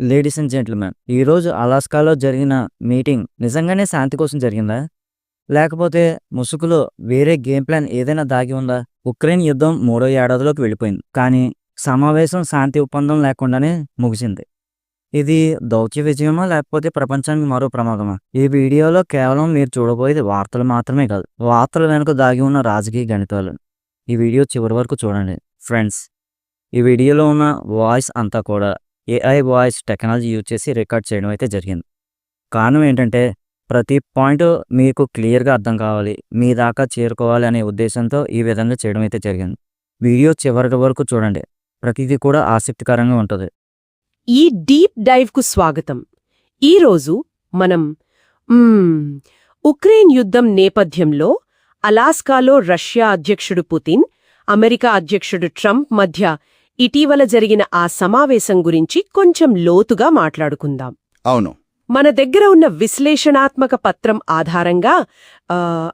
Ladies and gentlemen ఈరోజు అలాస్కాలో జరిగిన meeting నిజంగానే శాంతి కోసం జరిగిందా? లేకపోతే ముసుగులో వేరే గేమ్ ప్లాన్ ఏదైనా దాగి ఉందా? ఉక్రెయిన్ యుద్ధం మూడో ఏడాదిలోకి వెళ్ళిపోయింది. కానీ సమావేశం శాంతి ఒప్పందం లేకుండానే ముగిసింది. ఇది దౌత్య విజయమా? లేకపోతే ప్రపంచానికి మరో ప్రమాదమా? ఈ వీడియోలో కేవలం మీరు చూడబోయేది వార్తలు మాత్రమే కాదు. వార్తల వెనుక దాగి ఉన్న రాజకీయ గణితాలు. ఈ వీడియో చివరి వరకు చూడండి. ఫ్రెండ్స్ ఈ వీడియోలో ఉన్న వాయిస్ అంతా కూడా ఏఐ వాయిస్ టెక్నాలజీ యూజ్ చేసి రికార్డ్ చేయడం అయితే జరిగింది. కారణం ఏంటంటే ప్రతి పాయింట్ మీకు క్లియర్గా అర్థం కావాలి మీ దాకా చేరుకోవాలి అనే ఉద్దేశంతో ఈ విధంగా చేయడం అయితే జరిగింది. వీడియో చివరి వరకు చూడండి. ప్రతిదీ కూడా ఆసక్తికరంగా ఉంటుంది. ఈ డీప్ డైవ్కు స్వాగతం. ఈరోజు మనం ఉక్రెయిన్ యుద్ధం నేపథ్యంలో అలాస్కాలో రష్యా అధ్యక్షుడు పుతిన్ అమెరికా అధ్యక్షుడు ట్రంప్ మధ్య ఇటీవల జరిగిన ఆ సమావేశం గురించి కొంచెం లోతుగా మాట్లాడుకుందాం. అవును. మన దగ్గర ఉన్న విశ్లేషణాత్మక పత్రం ఆధారంగా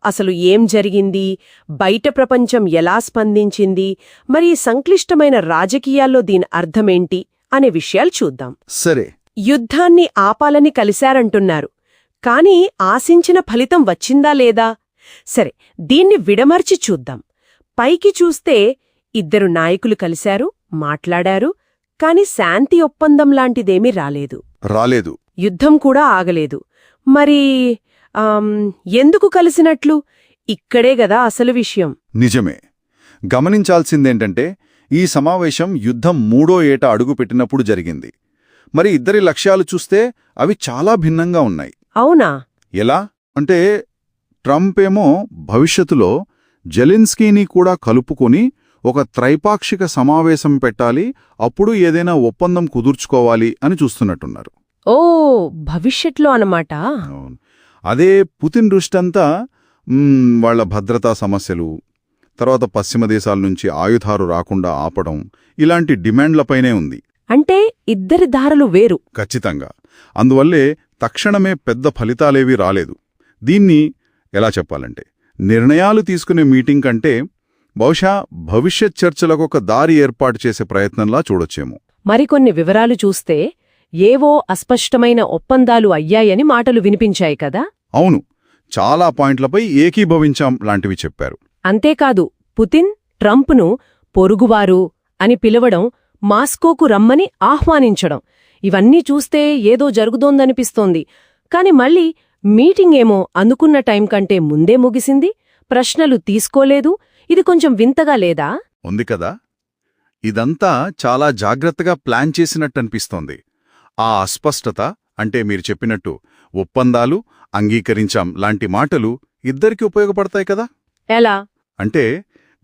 అసలు ఏం జరిగింది? బయట ప్రపంచం ఎలా స్పందించింది? మరి సంక్లిష్టమైన రాజకీయాల్లో దీని అర్థమేంటి? అనే విషయాలు చూద్దాం. సరే. యుద్ధాన్ని ఆపాలని కలిశారంటున్నారు. కాని ఆశించిన ఫలితం వచ్చిందా లేదా? సరే దీన్ని విడమర్చి చూద్దాం. పైకి చూస్తే ఇద్దరు నాయకులు కలిశారు మాట్లాడారు కాని శాంతి ఒప్పందం లాంటిదేమీ రాలేదు. రాలేదు. యుద్ధం కూడా ఆగలేదు. మరి ఎందుకు కలిసినట్లు? ఇక్కడే గదా అసలు విషయం. నిజమే. గమనించాల్సిందేంటంటే ఈ సమావేశం యుద్ధం మూడో ఏట అడుగుపెట్టినప్పుడు జరిగింది. మరి ఇద్దరి లక్ష్యాలు చూస్తే అవి చాలా భిన్నంగా ఉన్నాయి. అవునా? ఎలా? అంటే ట్రంప్ ఏమో భవిష్యత్తులో జెలెన్స్కీని కూడా కలుపుకొని ఒక త్రైపాక్షిక సమావేశం పెట్టాలి అప్పుడు ఏదైనా ఒప్పందం కుదుర్చుకోవాలి అని చూస్తున్నట్టున్నారు. ఓ భవిష్యత్లో అన్నమాట. అవును. అదే పుతిన్ దృష్టంతా మ్, వాళ్ళ భద్రతా సమస్యలు తర్వాత పశ్చిమ దేశాల నుంచి ఆయుధాలు రాకుండా ఆపడం ఇలాంటి డిమాండ్లపైనే ఉంది. అంటే ఇద్దరి దారులు వేరు. ఖచ్చితంగా. అందువల్లే తక్షణమే పెద్ద ఫలితాలేవీ రాలేదు. దీన్ని ఎలా చెప్పాలంటే నిర్ణయాలు తీసుకునే మీటింగ్ కంటే బహుశా భవిష్యత్ చర్చలకు ఒక దారి ఏర్పాటు చేసే ప్రయత్నంలా చూడొచ్చేమో. మరికొన్ని వివరాలు చూస్తే ఏవో అస్పష్టమైన ఒప్పందాలు అయ్యాయని మాటలు వినిపించాయి కదా? అవును. చాలా పాయింట్లపై ఏకీభవించాం లాంటివి చెప్పారు. అంతేకాదు పుతిన్ ట్రంప్ను పొరుగువారు అని పిలవడం మాస్కోకు రమ్మని ఆహ్వానించడం ఇవన్నీ చూస్తే ఏదో జరుగుతోందనిపిస్తోంది. కాని మళ్ళీ మీటింగ్ ఏమో అనుకున్న టైం కంటే ముందే ముగిసింది ప్రశ్నలు తీసుకోలేదు ఇది కొంచెం వింతగా లేదా? ఉంది కదా. ఇదంతా చాలా జాగ్రత్తగా ప్లాన్ చేసినట్టనిపిస్తోంది. ఆ అస్పష్టత అంటే మీరు చెప్పినట్టు ఒప్పందాలు అంగీకరించాం లాంటి మాటలు ఇద్దరికి ఉపయోగపడతాయి కదా. ఎలా? అంటే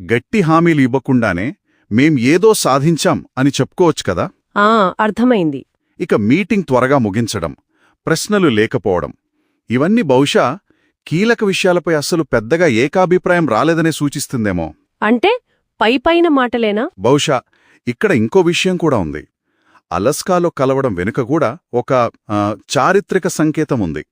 గట్టి హామీలు ఇవ్వకుండానే మేం ఏదో సాధించాం అని చెప్పుకోవచ్చు కదా. ఆ అర్థమైంది. ఇక మీటింగ్ త్వరగా ముగించడం ప్రశ్నలు లేకపోవడం ఇవన్నీ బహుశా కీలక విషయాలపై అస్సలు పెద్దగా ఏకాభిప్రాయం రాలేదనే సూచిస్తుందేమో. అంటే పైపైన మాటలేనా? బహుశా ఇక్కడ ఇంకో విషయం కూడా ఉంది. అలస్కాలో కలవడం వెనుక కూడా ఒక చారిత్రక సంకేతం ఉంది.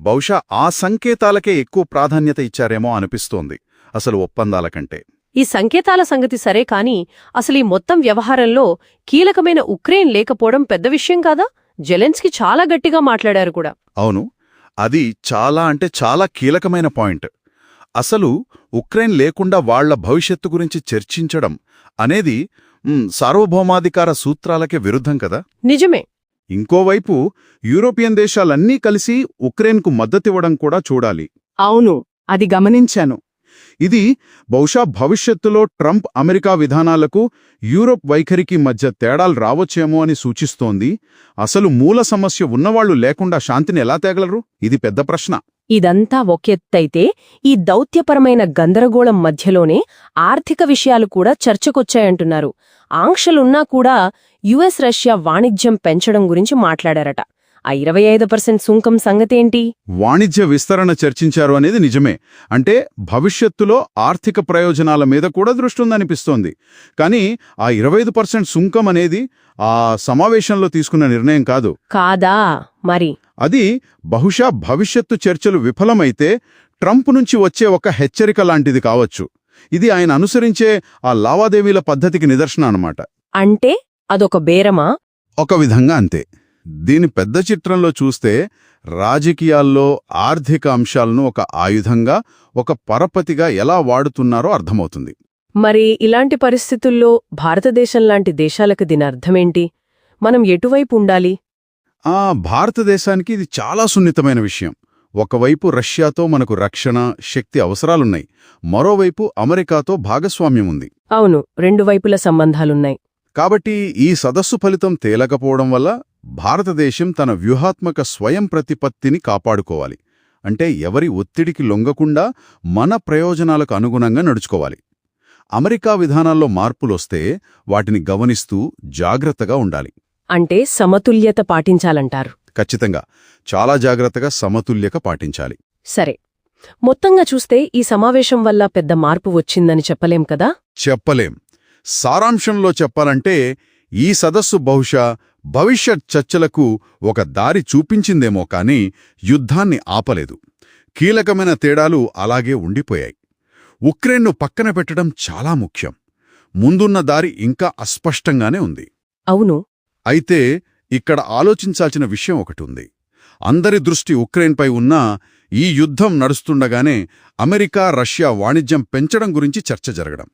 బహుశా ఆ సంకేతాలకే ఎక్కువ ప్రాధాన్యత ఇచ్చారేమో అనిపిస్తోంది అసలు ఒప్పందాల కంటే. ఈ సంకేతాల సంగతి సరే కాని అసలు ఈ మొత్తం వ్యవహారంలో కీలకమైన ఉక్రెయిన్ లేకపోవడం పెద్ద విషయం కాదా? జెలెన్స్కీ చాలా గట్టిగా మాట్లాడారు కూడా. అవును అది చాలా అంటే చాలా కీలకమైన పాయింట్. అసలు ఉక్రెయిన్ లేకుండా వాళ్ళ భవిష్యత్తు గురించి చర్చించడం అనేది సార్వభౌమాధికార సూత్రాలకే విరుద్ధం కదా? నిజమే. ఇంకోవైపు యూరోపియన్ దేశాలన్నీ కలిసి ఉక్రెయిన్కు మద్దతివ్వడం కూడా చూడాలి. అవును అది గమనించాను. ఇది బహుశా భవిష్యత్తులో ట్రంప్ అమెరికా విధానాలకు యూరోప్ వైఖరికి మధ్య తేడాలు రావచ్చేమో అని సూచిస్తోంది. అసలు మూల సమస్య ఉన్నవాళ్ళు లేకుండా శాంతిని ఎలా తేగలరు? ఇది పెద్ద ప్రశ్న. ఇదంతా ఒకెత్తైతే ఈ దౌత్యపరమైన గందరగోళం మధ్యలోనే ఆర్థిక విషయాలు కూడా చర్చకొచ్చాయంటున్నారు. ఆంక్షలున్నా కూడా యుఎస్ రష్యా వాణిజ్యం పెంచడం గురించి మాట్లాడారట. ఆ ఇరవై ఐదు పర్సెంట్ సుంకం సంగతేంటి? వాణిజ్య విస్తరణ చర్చించారు అనేది నిజమే. అంటే భవిష్యత్తులో ఆర్థిక ప్రయోజనాల మీద కూడా దృష్టి ఉందనిపిస్తోంది. కానీ ఆ ఇరవై పర్సెంట్ సుంకం అనేది ఆ సమావేశంలో తీసుకున్న నిర్ణయం కాదు. కాదా? మరి? అది బహుశా భవిష్యత్తు చర్చలు విఫలమైతే ట్రంప్ నుంచి వచ్చే ఒక హెచ్చరిక లాంటిది కావచ్చు. ఇది ఆయన అనుసరించే ఆ లావాదేవీల పద్ధతికి నిదర్శన అన్నమాట. అంటే అదొక బేరమా? ఒక విధంగా అంతే. దీని పెద్ద చిత్రంలో చూస్తే రాజకీయాల్లో ఆర్థిక అంశాలను ఒక ఆయుధంగా ఒక పరపతిగా ఎలా వాడుతున్నారో అర్థమవుతుంది. మరి ఇలాంటి పరిస్థితుల్లో భారతదేశం లాంటి దేశాలకు దీని అర్థమేంటి? మనం ఎటువైపు ఉండాలి? ఆ భారతదేశానికి ఇది చాలా సున్నితమైన విషయం. ఒకవైపు రష్యాతో మనకు రక్షణ శక్తి అవసరాలున్నాయి. మరోవైపు అమెరికాతో భాగస్వామ్యం ఉంది. అవును రెండు వైపుల సంబంధాలున్నాయి. కాబట్టి ఈ సదస్సు ఫలితం తేలకపోవడం వల్ల భారతదేశం తన వ్యూహాత్మక స్వయం ప్రతిపత్తిని కాపాడుకోవాలి. అంటే ఎవరి ఒత్తిడికి లొంగకుండా మన ప్రయోజనాలకు అనుగుణంగా నడుచుకోవాలి. అమెరికా విధానాల్లో మార్పులొస్తే వాటిని గమనిస్తూ జాగ్రత్తగా ఉండాలి. అంటే సమతుల్యత పాటించాలంటారు. ఖచ్చితంగా. చాలా జాగ్రత్తగా సమతుల్యక పాటించాలి. సరే. మొత్తంగా చూస్తే ఈ సమావేశం వల్ల పెద్ద మార్పు వచ్చిందని చెప్పలేం కదా? చెప్పలేం. సారాంశంలో చెప్పాలంటే ఈ సదస్సు బహుశా భవిష్యత్ చర్చలకు ఒక దారి చూపించిందేమో కాని యుద్ధాన్ని ఆపలేదు. కీలకమైన తేడాలు అలాగే ఉండిపోయాయి. ఉక్రెయిన్ను పక్కన పెట్టడం చాలా ముఖ్యం. ముందున్న దారి ఇంకా అస్పష్టంగానే ఉంది. అవును. అయితే ఇక్కడ ఆలోచించాల్సిన విషయం ఒకటి ఉంది. అందరి దృష్టి ఉక్రెయిన్పై ఉన్నా ఈ యుద్ధం నడుస్తుండగానే అమెరికా రష్యా వాణిజ్యం పెంచడం గురించి చర్చ జరగడం.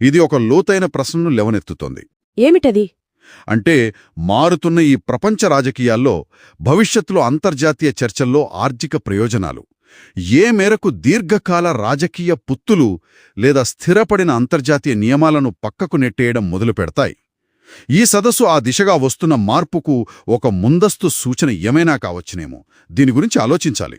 ఇది ఒక లోతైన ప్రశ్నను లేవనెత్తుతోంది. ఏమిటది? అంటే మారుతున్న ఈ ప్రపంచ రాజకీయాల్లో భవిష్యత్తులో అంతర్జాతీయ చర్చల్లో ఆర్థిక ప్రయోజనాలు. ఏ మేరకు దీర్ఘకాల రాజకీయ పుత్తులు లేదా స్థిరపడిన అంతర్జాతీయ నియమాలను పక్కకు నెట్టేయడం మొదలుపెడతాయి ఈ సదస్సు ఆ దిశగా వస్తున్న మార్పుకు ఒక ముందస్తు సూచన ఏమైనా కావచ్చునేమో. దీని గురించి ఆలోచించాలి.